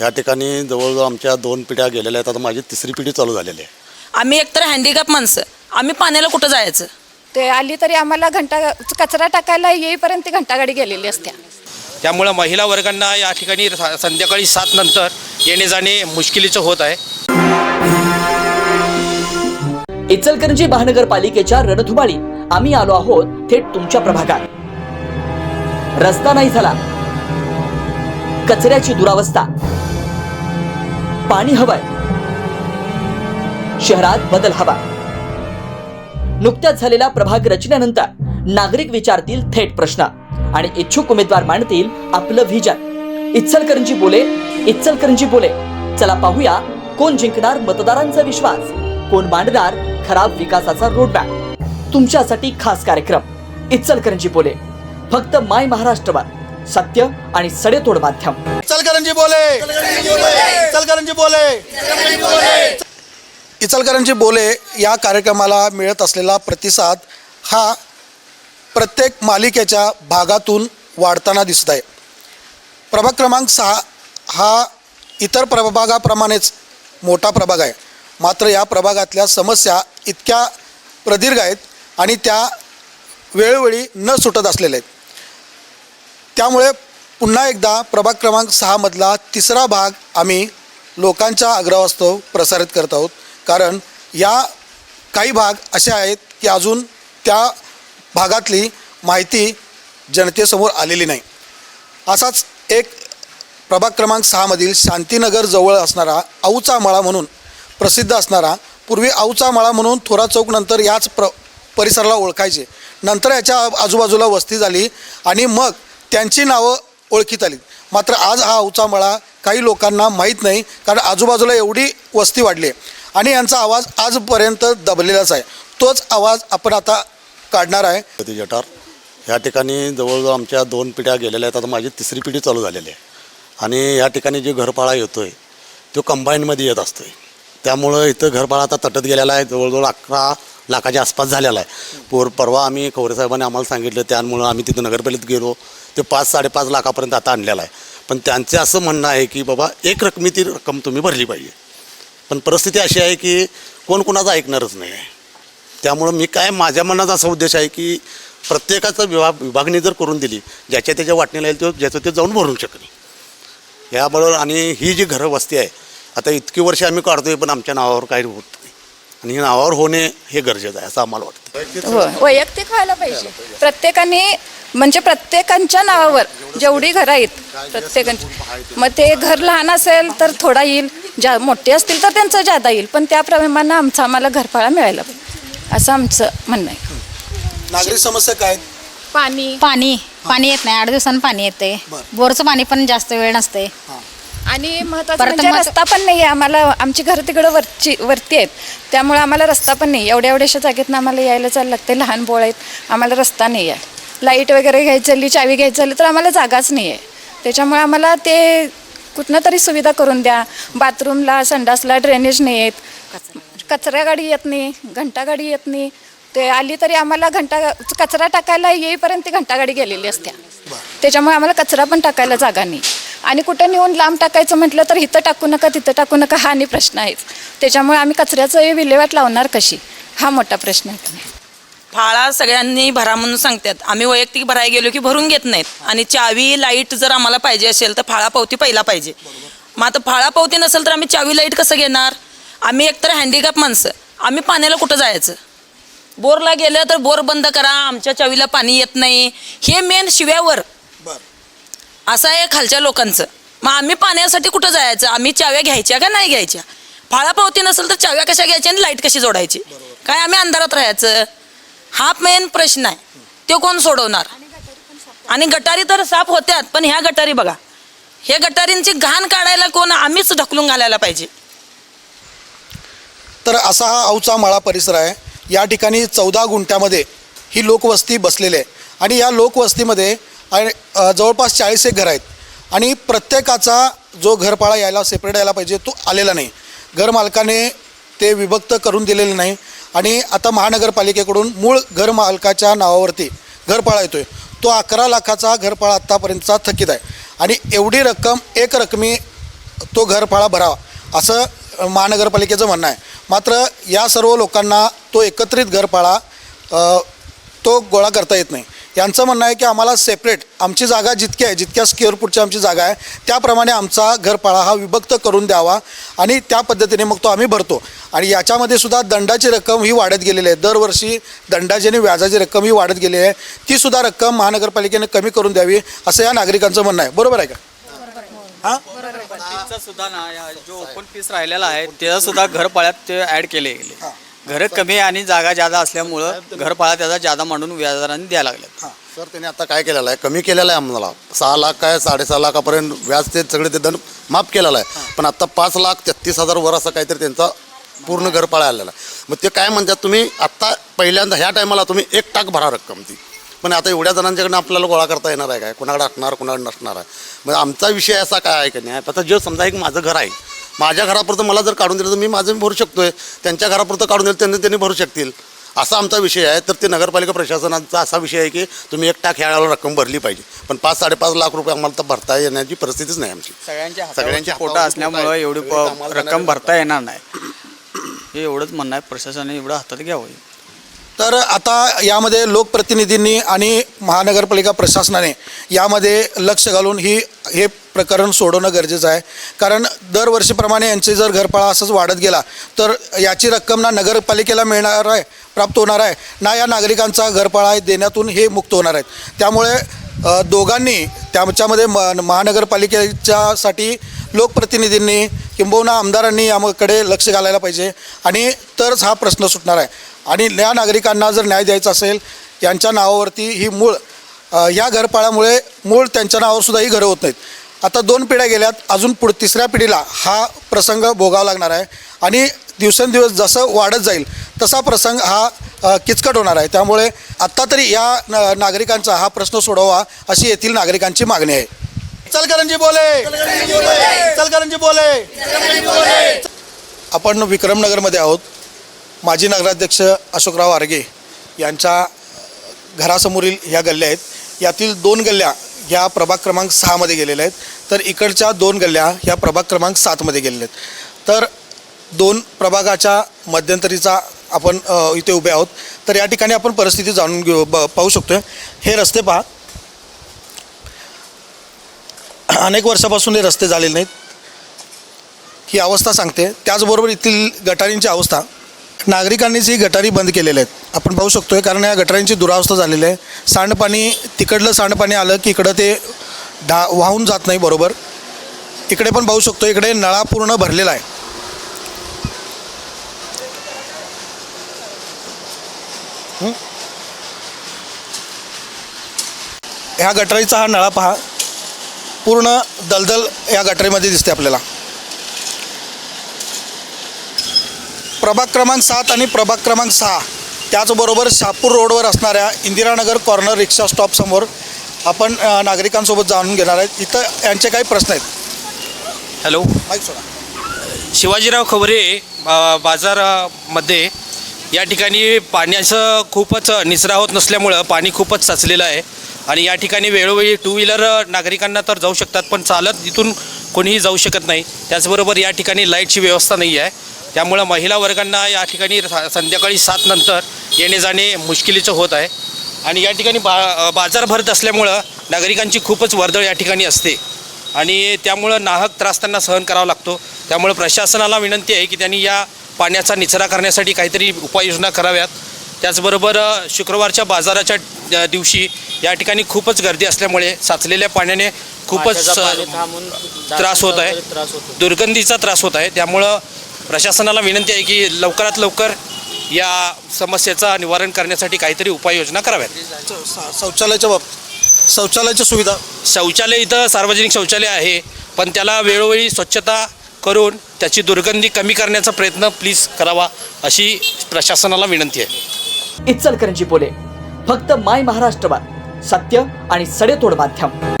या ठिकाणी जवळजवळ आमच्या दोन पिढ्या गेलेल्या आहेत. आता माझी तिसरी पिढी चालू झालेली आहे. आम्ही एकतर हँडिकॅप माणसं. आम्ही पाण्याला कुठं जायचं? ते आली तरी आम्हाला घंटा कचरा टाकायला येईपर्यंत ती घंटागाडी गेलेली असते. त्यामुळं महिला वर्गांना या ठिकाणी स- संध्याकाळी सात नंतर येणे जाणे मुश्किलीचं होत आहे. इचलकरंजी महानगरपालिकेच्या रणधुमाळी. आम्ही आलो आहोत थेट तुमच्या प्रभागात. रस्ता नाही झाला. कचऱ्याची दुरावस्था. पाणी हवंय. शहरात बदल हवा. नुकत्याच झालेला प्रभाग रचनेनंतर नागरिक विचारतील थेट प्रश्न आणि इच्छुक उमेदवार मांडतील आपलं व्हिजन. इचलकरंजी बोले इचलकरंजी बोले. चला पाहूया कोण जिंकणार मतदारांचा विश्वास. कोण मांडणार खराब विकासाचा रोडमॅप तुमच्यासाठी खास कार्यक्रम. इचलकरंजी बोले फक्त माय महाराष्ट्रवर. सत्य आणि सडेतोड माध्यम. इचलकरंजी बोले. इचलकरंजी बोले. इचलकरंजी बोले या कार्यक्रमाला मिळत असलेला प्रतिसाद हा प्रत्येक मालिकेच्या भागातून वाढताना दिसत आहे प्रभाग क्रमांक सहा हा इतर प्रभागाप्रमाणेच मोठा प्रभाग आहे. मात्र या प्रभागातल्या समस्या इतक्या प्रदीर्घ आहेत आणि त्या वेळोवेळी न सुटत असलेल्या आहेत. त्यामुळे पुन्हा एकदा प्रभाग क्रमांक सहामधला तिसरा भाग आम्ही लोकांच्या आग्रहास्तव प्रसारित करत आहोत. कारण या काही भाग असे आहेत की अजून त्या भागातली माहिती जनतेसमोर आलेली नाही. असाच एक प्रभाग क्रमांक सहामधील शांतीनगर जवळ असणारा आऊचा मळा म्हणून प्रसिद्ध असणारा पूर्वी आऊचा मळा म्हणून थोरा चौक नंतर याच प्र परिसराला ओळखायचे. नंतर याच्या आजूबाजूला वस्ती झाली आणि मग त्यांची नावं ओळखीत आली. मात्र आज हा उचामळा काही लोकांना माहीत नाही कारण आजूबाजूला एवढी वस्ती वाढली आहे. आणि यांचा आवाज आजपर्यंत दबलेलाच आहे. तोच आवाज आपण आता काढणार आहे. ती जटार ह्या ठिकाणी जवळजवळ आमच्या दोन पिढ्या गेलेल्या आहेत. आता माझी तिसरी पिढी चालू झालेली आहे. आणि या ठिकाणी जे घरपाळा येतो आहे तो कंबाईनमध्ये येत असतो आहे त्यामुळं इथं घरपाळा आता तटत गेलेला आहे. जवळजवळ अकरा लाखाच्या आसपास झालेला आहे. पोर परवा आम्ही खवरेसाहेबांनी आम्हाला सांगितलं त्यामुळं आम्ही तिथं नगरपालिकेत गेलो. ते पाच साडेपाच लाखापर्यंत आता आणलेला आहे. पण त्यांचं असं म्हणणं आहे की बाबा एक रकमी ती रक्कम तुम्ही भरली पाहिजे. पण परिस्थिती अशी आहे की कोण कोणाचं ऐकणारच नाही आहे. त्यामुळं मी काय माझ्या मनाचा असा उद्देश आहे की प्रत्येकाचं विभाग विभागणी जर करून दिली ज्याच्या त्याच्या वाटणीला येईल तो ज्याचं ते जाऊन भरून शकेल. याबरोबर आणि ही जी घरं वस्ती आहे आता इतकी वर्ष आम्ही काढतोय पण आमच्या नावावर काही होत नाही. आणि नावावर होणे हे गरजेचं आहे असं आम्हाला वाटतं. हो, वैयक्तिक व्हायला पाहिजे. प्रत्येकाने म्हणजे प्रत्येकांच्या नावावर जेवढी घरं आहेत प्रत्येकांची. मग ते घर लहान असेल तर थोडा येईल ज्या मोठे असतील तर त्यांचं जादा येईल पण त्याप्रमाणे आमचं आम्हाला घरफाळा मिळायला पाहिजे असं आमचं म्हणणं आहे. नागरिक समस्या काय? पाणी. पाणी. पाणी येत नाही. आठ दिवसांनी पाणी येते बोरचं पाणी पण जास्त वेळ नसते आणि महत्वाचं परत म्हणजे मग- रस्ता पण नाही आहे. आम्हाला आमची घरं तिकडं वरची वरती आहेत. त्यामुळे आम्हाला रस्ता पण नाही. एवढ्या एवढ्याशा जागेतनं आम्हाला यायला चाललं लागते लहान बोळ आहेत. आम्हाला रस्ता नाही आहे. लाइट वगैरे घ्यायची झाली चावी घ्यायची झाली तर आम्हाला जागाच नाही आहे त्याच्यामुळे आम्हाला ते कुठनं तरी सुविधा करून द्या. बाथरूमला संडासला ड्रेनेज नाही आहेत कचरा गाडी येत नाही घंटा गाडी येत नाही. ते आली तरी आम्हाला घंटा कचरा टाकायला येईपर्यंत ती घंटागाडी गेलेली असते त्याच्यामुळे आम्हाला कचरा पण टाकायला जागा नाही. आणि कुठं नेऊन लांब टाकायचं म्हटलं तर इथं टाकू नका तिथं टाकू नका हा आणि प्रश्न आहेच. त्याच्यामुळे आम्ही कचऱ्याचं विल्हेवाट लावणार कशी? हा मोठा प्रश्न आहे. फाळा सगळ्यांनी भरा म्हणून सांगतात. आम्ही वैयक्तिक भरायला गेलो की भरून घेत नाहीत. आणि चावी लाइट जर आम्हाला पाहिजे असेल तर फाळा पावती पहिला पाहिजे. मग आता फाळा पावती नसेल तर आम्ही चावी लाइट कसं घेणार? आम्ही एकतर हँडिकॅप माणसं. आम्ही पाण्याला कुठं जायचं? बोरला गेलं तर बोर बंद करा. आमच्या चावीला पाणी येत नाही. हे मेन शिव्यावर. असं आहे खालच्या लोकांचं. मग आम्ही पाण्यासाठी कुठं जायचं? आम्ही चाव्या घ्यायच्या का नाही घ्यायच्या? फाळा पावती नसेल तर चाव्या कशा घ्यायच्या आणि लाइट कशी जोडायची? काय आम्ही अंधारात राहायचं? हा मेन प्रश्न आहे. तो कोण सोडवणार? आणि गटारी तर साफ होत्यात पण ह्या गटारी बघा. हे गटारींची घाण काढायला कोण आम्हीच ढकलून घालायला पाहिजे. तर असा हा औचा माळा परिसर आहे. या ठिकाणी चौदा गुंठ्यामध्ये ही लोकवस्ती बसलेली आहे. आणि या लोकवस्तीमध्ये जवळपास चाळीस एक घर आहेत. आणि प्रत्येकाचा जो घरपाळा यायला सेपरेट यायला पाहिजे तो आलेला नाही. घरमालकाने ते विभक्त करून दिलेले नाही. आणि आता महानगरपालिकेकडून मूळ घरमालकाच्या नावावरती घरपाळा येतो आहे तो अकरा लाखाचा घरपाळा आत्तापर्यंतचा थकीत आहे. आणि एवढी रक्कम एक रकमी तो घरपाळा भरावा असं महानगरपालिकेचं म्हणणं आहे. मात्र या सर्व लोकांना तो एकत्रित घरपाळा तो गोळा करता येत नाही. यांचं म्हणणं आहे की आम्हाला सेपरेट आमची जागा जितकी आहे जितक्या स्क्वेअर फूटची आमची जागा आहे त्याप्रमाणे आमचा घरपाळा हा विभक्त करून द्यावा आणि त्या पद्धतीने मग तो आम्ही भरतो. आणि याच्यामध्ये सुद्धा दंडाची रक्कम ही वाढत गेलेली आहे. दरवर्षी दंडाची आणि व्याजाची रक्कम ही वाढत गेलेली आहे. ती सुद्धा रक्कम महानगरपालिकेने कमी करून द्यावी असं या नागरिकांचं म्हणणं आहे. बरोबर आहे का? हां? सुद्धा ना जो ओपन पीस राहिलेला आहे त्याचा सुद्धा घरपाळ्यात ते ऍड केले. गेले घर कमी आणि जागा जादा असल्यामुळं घरपाळा त्याचा जादा मांडून व्याजदराने द्यायला लागले सर त्याने आता काय केलेलं आहे? कमी केलेलं आहे आम्हाला. सहा लाख काय साडेसहा लाखापर्यंत व्याज ते सगळे ते दंड माफ केलेला आहे. पण आता पाच लाख तेहतीस हजार वर असं काहीतरी त्यांचा पूर्ण घरपाळा आलेला आहे. मग ते काय म्हणतात तुम्ही आत्ता पहिल्यांदा ह्या टायमाला तुम्ही एक टाक भरा रक्कम ती. पण आता एवढ्या जणांच्याकडनं आपल्याला गोळा करता येणार आहे काय? कोणाकडे असणार कोणाकडे नसणार आहे? मग आमचा विषय असा काय आहे की नाही? आता जे समजा एक माझं घर आहे माझ्या घरापुरतं मला जर काढून दिलं तर मी माझं मी भरू शकतोय. त्यांच्या घरापुरतं काढून दिलं त्यांनी त्यांनी भरू शकतील. असा आमचा विषय आहे. तर ते नगरपालिका प्रशासनाचा असा विषय आहे की तुम्ही एक टाक ह्या रक्कम भरली पाहिजे. पण पाच साडेपाच लाख रुपये आम्हाला तर भरता येण्याची परिस्थितीच नाही आमची. सगळ्यांच्या सगळ्यांच्या असल्यामुळं आहे. एवढी प- रक्कम भरता येणार नाही. हे एवढंच म्हणणं आहे. प्रशासनाने एवढं हातात घ्यावं. तर आता यामध्ये लोकप्रतिनिधींनी आणि महानगरपालिका प्रशासनाने यामध्ये लक्ष घालून ही हे प्रकरण सोडवणं गरजेचं आहे. कारण दरवर्षीप्रमाणे यांचे जर घरपाळा असंच वाढत गेला तर याची रक्कम ना नगरपालिकेला मिळणार आहे प्राप्त होणार आहे ना या नागरिकांचा घरपाळा आहे देण्यातून हे मुक्त होणार आहेत. त्यामुळे दोघांनी त्याच्यामध्ये म महानगरपालिकेच्यासाठी लोकप्रतिनिधींनी किंबहुना आमदारांनी याकडे लक्ष घालायला पाहिजे. आणि तरच हा प्रश्न सुटणार आहे. आणि या नागरिकांना जर न्याय द्यायचा असेल यांच्या नावावरती ही मूळ या घरपाळामुळे मूळ त्यांच्या नावावरसुद्धा ही घरं होत नाहीत. आता दोन पिढ्या गेल्यात अजून पुढ तिसऱ्या पिढीला हा प्रसंग भोगावा लागणार आहे. आणि दिवसेंदिवस जसं वाढत जाईल तसा प्रसंग हा किचकट होणार आहे. त्यामुळे आत्ता तरी या न- नागरिकांचा हा प्रश्न सोडवा अशी येथील नागरिकांची मागणी आहे. चलकरंजी बोले! चलकरंजी बोले! आपण विक्रमनगरमध्ये आहोत. माजी नगराध्यक्ष अशोकराव आर्गे यांच्या घरासमोरील ह्या गल्ल्या आहेत. यातील दोन गल्ल्या ह्या प्रभाग क्रमांक सहामध्ये गेलेल्या आहेत. तर इकडच्या दोन गल्ल्या ह्या प्रभाग क्रमांक सातमध्ये गेलेल्या आहेत. तर दोन प्रभागाच्या मध्यंतरीचा आपण इथे उभे आहोत. तर या ठिकाणी आपण परिस्थिती जाणून घेऊ ब पाहू शकतो हे रस्ते पहा. अनेक वर्षापासून हे रस्ते झालेले नाहीत. ही अवस्था सांगते. त्याचबरोबर येथील गटारींची अवस्था. नागरिकांनीच ही गटारी बंद केलेले आहेत. आपण पाहू शकतो आहे कारण या गटारींची दुरावस्था झालेली आहे. सांडपाणी तिकडलं सांडपाणी आलं की इकडं ते ढा वाहून जात नाही बरोबर. इकडे पण पाहू शकतो इकडे नळा पूर्ण भरलेला आहे. ह्या गटारीचा हा नळा पहा. पूर्ण दलदल या गटारीमध्ये दिसते आपल्याला. प्रभाग क्रमांक सात आणि प्रभाग क्रमांक सहा. त्याचबरोबर शहापूर रोडवर असणाऱ्या इंदिरानगर कॉर्नर रिक्षा स्टॉपसमोर आपण नागरिकांसोबत जाणून घेणार आहेत. इथं यांचे काही प्रश्न आहेत. हॅलो. माईक सोडा. शिवाजीराव खबरे बाजारामध्ये या ठिकाणी पाण्याचं खूपच निचरा होत नसल्यामुळं पाणी खूपच साचलेलं आहे. आणि या ठिकाणी वेळोवेळी टू व्हीलर नागरिकांना तर जाऊ शकतात पण चालत इथून कोणीही जाऊ शकत नाही. त्याचबरोबर या ठिकाणी लाईटची व्यवस्था नाही आहे त्यामुळं महिला वर्गांना या ठिकाणी संध्याकाळी सात नंतर येणे जाणे मुश्किलीचं होत आहे. आणि या ठिकाणी बा बाजार भरत असल्यामुळं नागरिकांची खूपच वर्दळ या ठिकाणी असते. आणि त्यामुळं नाहक त्रास त्यांना सहन करावा लागतो. त्यामुळं प्रशासनाला विनंती आहे की त्यांनी या पाण्याचा निचरा करण्यासाठी काहीतरी उपाययोजना कराव्यात. त्याचबरोबर शुक्रवारच्या बाजाराच्या दिवशी या ठिकाणी खूपच गर्दी असल्यामुळे साचलेल्या पाण्याने खूपच त्रास होत आहे. दुर्गंधीचा त्रास होत आहे. त्यामुळं प्रशासनाला विनंती आहे की लवकरात लवकर या समस्येचा निवारण करण्यासाठी काहीतरी उपाययोजना कराव्यात. शौचालयाच्या बाबतीत शौचालयाच्या सुविधा. शौचालय इथं सार्वजनिक शौचालय आहे पण त्याला वेळोवेळी स्वच्छता करून त्याची दुर्गंधी कमी करण्याचा प्रयत्न प्लीज करावा अशी प्रशासनाला विनंती आहे. इचलकरंजी बोले फक्त माय महाराष्ट्रवर सत्य आणि सडेतोड माध्यम.